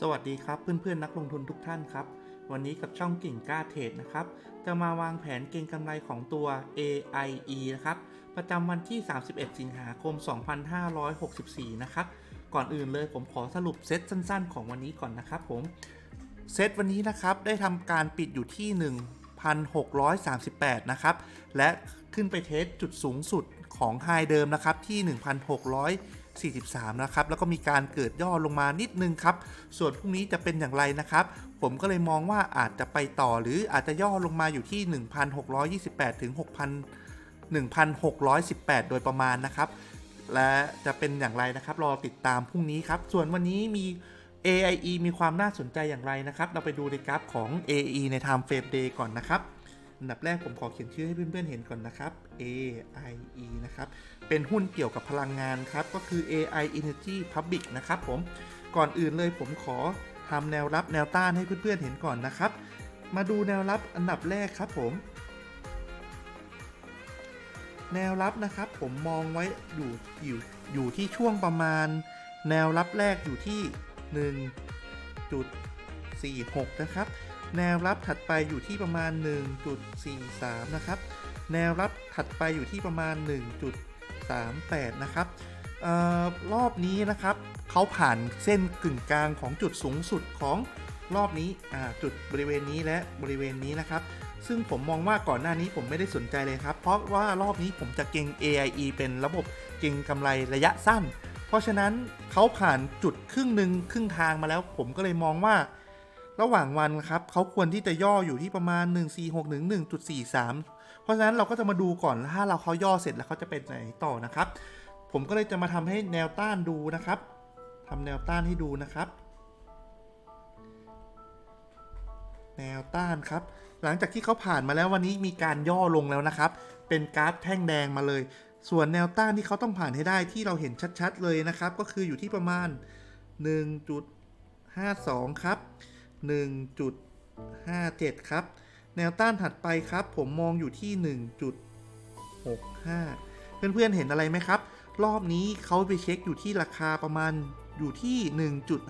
สวัสดีครับเพื่อนๆนักลงทุนทุกท่านครับ วันนี้กับช่องกิ่งกล้าเทรดนะครับ จะมาวางแผนเก็งกำไรของตัว AIE นะครับ ประจำวันที่ 31 สิงหาคม 2564 นะครับ ก่อนอื่นเลยผมขอสรุปเซตสั้นๆ ของวันนี้ก่อนนะครับผม เซตวันนี้นะครับได้ทำการปิดอยู่ที่ 1,638 นะครับ และขึ้นไปเทสจุดสูงสุด ของไฮเดิมนะครับที่ 1,643 นะครับ แล้วก็มีการเกิดย่อลงมานิดนึงครับ ส่วนพรุ่งนี้จะเป็นอย่างไรนะครับ ผมก็เลยมองว่าอาจจะไปต่อหรืออาจจะย่อลงมาอยู่ที่ 1,628 ถึง6,000 1,618 โดยประมาณนะครับ และจะเป็นอย่างไรนะครับ รอติดตามพรุ่งนี้ครับ ส่วนวันนี้มี AIE มีความน่าสนใจอย่างไรนะครับ เราไปดูในกราฟของ AE ใน Time Frame Day ก่อนนะครับ อันดับแรกผมขอเขียนชื่อให้เพื่อนๆเห็นก่อนนะครับ AIE นะครับ เป็นหุ้นเกี่ยวกับพลังงานครับ ก็คือ AI Energy Public นะครับผม ก่อนอื่นเลยผมขอทำแนวรับแนวต้านให้เพื่อนๆเห็นก่อนนะครับ มาดูแนวรับอันดับแรกครับผม แนวรับนะครับผมมองไว้อยู่อยู่อยู่ที่ช่วงประมาณ แนวรับแรกอยู่ที่ 1.46 นะครับ แนวรับถัดไปอยู่ที่ประมาณ 1.43 นะครับ แนวรับถัดไปอยู่ที่ประมาณ 1.38 นะครับออรอบนี้นะครับเขาผ่านเส้นกึ่งกลางของจุดสูงสุดของรอบนี้จุดบริเวณนี้และบริเวณนี้นะครับ ซึ่งผมมองว่าก่อนหน้านี้ผมไม่ได้สนใจเลยครับ เพราะว่ารอบนี้ผมจะเก็ง AIE เป็นระบบเก็งกำไรระยะสั้น เพราะฉะนั้นเขาผ่านจุดครึ่งหนึ่งครึ่งทางมาแล้ว ผมก็เลยมองว่า ระหว่างวันครับเขาควรที่จะย่ออยู่ที่ประมาณ 146ถึง1.43 เพราะฉะนั้นเราก็จะมาดูก่อนถ้าเราเขาย่อเสร็จแล้วเขาจะเป็นไหนต่อนะครับ ผมก็เลยจะมาทำให้แนวต้านดูนะครับทำแนวต้านให้ดูนะครับ แนวต้านครับ หลังจากที่เขาผ่านมาแล้ววันนี้มีการย่อลงแล้วนะครับ เป็นกราฟแท่งแดงมาเลย ส่วนแนวต้านที่เขาต้องผ่านให้ได้ที่เราเห็นชัดๆเลยนะครับ ก็คืออยู่ที่ประมาณ 1.52 ครับ 1.57 ครับ แนวต้านถัดไปครับ ผมมองอยู่ที่ 1.65 เพื่อนๆเห็นอะไรไหมครับ รอบนี้เขาไปเช็คอยู่ที่ราคาประมาณอยู่ที่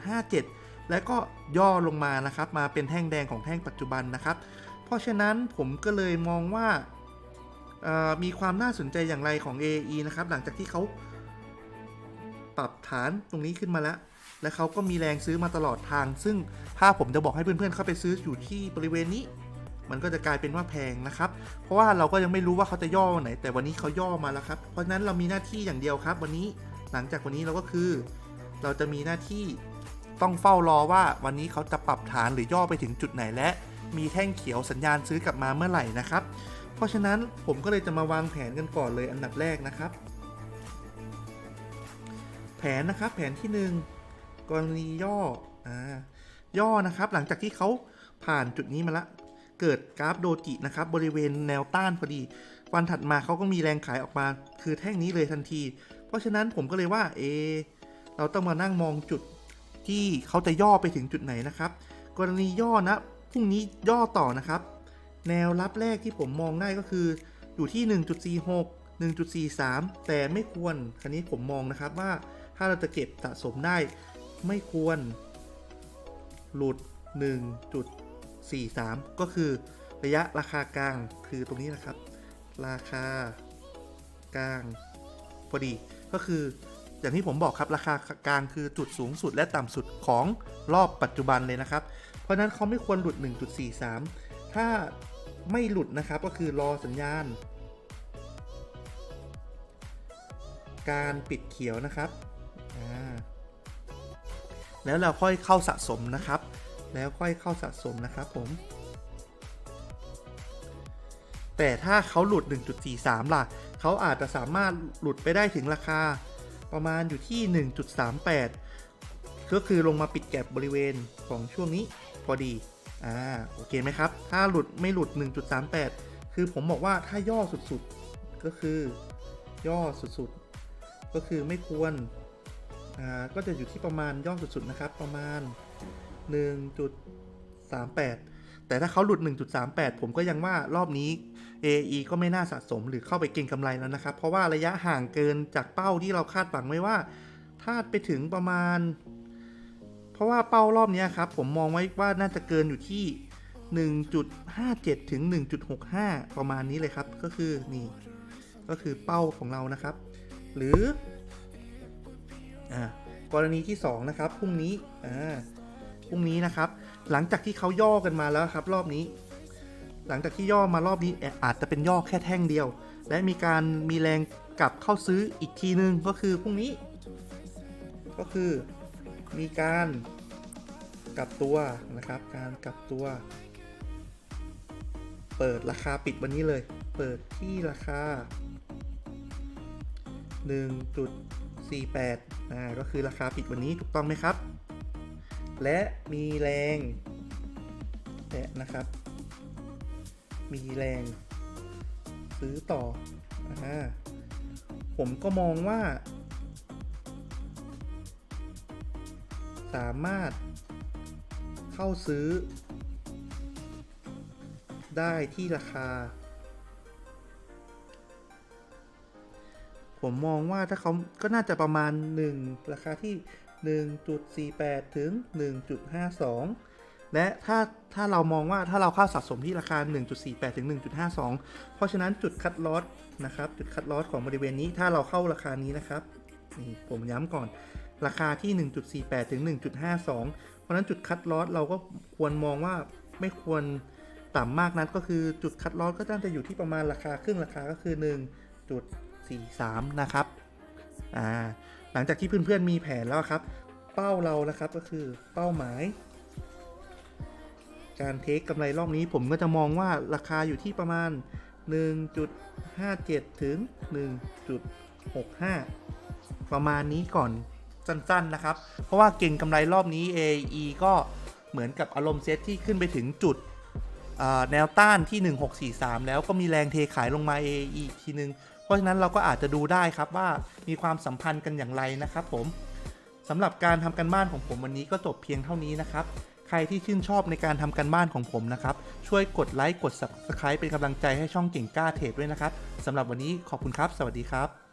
1.57 แล้วก็ย่อลงมานะครับ มาเป็นแท่งแดงของแท่งปัจจุบันนะครับ เพราะฉะนั้นผมก็เลยมองว่ามีความน่าสนใจอย่างไรของ AE นะครับ หลังจากที่เขาปรับฐานตรงนี้ขึ้นมาแล้ว และเขาก็มีแรงซื้อมาตลอดทาง ซึ่งถ้าผมจะบอกให้เพื่อนๆเข้าไปซื้ออยู่ที่บริเวณนี้ มันก็จะกลายเป็นว่าแพงนะครับ เพราะว่าเราก็ยังไม่รู้ว่าเขาจะย่อวันไหน แต่วันนี้เขาย่อมาแล้วครับ เพราะฉะนั้นเรามีหน้าที่อย่างเดียวครับ วันนี้หลังจากวันนี้เราก็คือ เราจะมีหน้าที่ต้องเฝ้ารอว่าวันนี้เขาจะปรับฐานหรือย่อไปถึงจุดไหนและ มีแท่งเขียวสัญญาณซื้อกลับมาเมื่อไหร่นะครับ เพราะฉะนั้นผมก็เลยจะมาวางแผนกันก่อนเลยอันดับแรกนะครับ แผนนะครับแผนที่หนึ่ง กรณีย่ออ่าย่อนะครับหลังจากที่เขาผ่านจุดนี้มาละ เกิดกราฟโดจินะครับบริเวณแนวต้านพอดี วันถัดมาเขาก็มีแรงขายออกมาคือแท่งนี้เลยทันที เพราะฉะนั้นผมก็เลยว่าเอเราต้องมานั่งมองจุดที่เขาจะย่อไปถึงจุดไหนนะครับ กรณีย่อนะพรุ่งนี้ย่อต่อนะครับ แนวรับแรกที่ผมมองได้ก็คืออยู่ที่ 1.46 1.43 แต่ไม่ควรคันนี้ผมมองนะครับว่าถ้าเราจะเก็บสะสมได้ ไม่ควร หลุด 1.43 ก็คือระยะราคากลางคือตรงนี้นะครับ ราคากลางพอดีก็คืออย่างที่ผมบอกครับราคากลางคือจุดสูงสุดและต่ำสุดของรอบปัจจุบันเลยนะครับ เพราะนั้นเขาไม่ควรหลุด 1.43 ถ้าไม่หลุดนะครับก็คือรอสัญญาณ การปิดเขียวนะครับ แล้วเราค่อยเข้าสะสมนะครับ แล้วค่อยเข้าสะสมนะครับผม แต่ถ้าเขาหลุด 1.43 ล่ะ เขาอาจจะสามารถหลุดไปได้ถึงราคา ประมาณอยู่ที่ 1.38 ก็คือลงมาปิดแก็บบริเวณของช่วงนี้พอดี อ่า โอเคไหมครับ ถ้าหลุดไม่หลุด 1.38 คือผมบอกว่าถ้าย่อสุดๆ ก็คือย่อสุดๆ ก็คือไม่ควร ก็จะอยู่ที่ประมาณย่อสุดๆนะครับ ประมาณ 1.38 แต่ถ้าเขาหลุด 1.38 ผมก็ยังว่ารอบนี้ AE ก็ไม่น่าสะสมหรือเข้าไปเก็งกำไรแล้วนะครับ เพราะว่าระยะห่างเกินจากเป้าที่เราคาดหวังไว้ว่า ถ้าไปถึงประมาณ เพราะว่าเป้ารอบนี้ครับ ผมมองไว้ว่าน่าจะเกินอยู่ที่1.57 ถึง 1.65 ประมาณนี้เลยครับ ก็คือนี่ ก็คือเป้าของเรานะครับ หรือ อ่ากรณีที่ 2 นะครับพรุ่งนี้อ่าพรุ่งนี้นะครับ หลังจากที่เขาย่อกันมาแล้วครับ รอบนี้ หลังจากที่ย่อมารอบนี้อาจจะเป็นย่อแค่แท่งเดียว และมีการมีแรงกลับเข้าซื้ออีกทีนึงก็คือพรุ่งนี้ ก็คือมีการกลับตัวนะครับ การกลับตัว เปิดราคาปิดวันนี้เลย เปิดที่ราคา 48อ่าก็คือราคาปิดวันนี้ถูกต้องไหมครับ และมีแรงและนะครับ มีแรงซื้อต่ออ่าผมก็มองว่า สามารถเข้าซื้อได้ที่ราคา ผมมองว่าถ้าเขาก็น่าจะประมาณ 1 ราคาที่ 1.48 ถึง 1.52 และถ้าถ้าเรามองว่าถ้าเราเข้าสะสมที่ราคา 1.48 ถึง 1.52 เพราะฉะนั้นจุดคัดลอสนะครับจุดคัดลอสของบริเวณนี้ถ้าเราเข้าราคานี้นะครับนี่ผมย้ำก่อนราคาที่ 1.48 ถึง 1.52 เพราะฉะนั้นจุดคัดลอสเราก็ควรมองว่าไม่ควรต่ำมากนักก็คือจุดคัดลอสก็น่าจะอยู่ที่ประมาณราคาครึ่งราคาก็คือ 4-3 นะครับอ่าหลังจากที่เพื่อนๆมีแผนแล้วครับ เป้าเรานะครับก็คือเป้าหมาย การเทคกำไรรอบนี้ผมก็จะมองว่าราคาอยู่ที่ประมาณ 1.57 ถึง 1.65 ประมาณนี้ก่อนสั้นๆนะครับ เพราะว่าเก่งกำไรรอบนี้ AE ก็เหมือนกับอารมณ์เซตที่ขึ้นไปถึงจุดแนวต้านที่ 1643 แล้วก็มีแรงเทขายลงมา AE อีกทีนึง เพราะฉะนั้นเราก็อาจจะดูได้ครับว่ามีความสัมพันธ์กันอย่างไรนะครับผมสำหรับการทำกันบ้านของผมวันนี้ก็จบเพียงเท่านี้นะครับ ใครที่ชื่นชอบในการทำกันบ้านของผมนะครับ ช่วยกดไลค์กด Subscribe เป็นกำลังใจให้ช่องเก่งกล้าเทรดด้วยนะครับสำหรับวันนี้ขอบคุณครับ สวัสดีครับ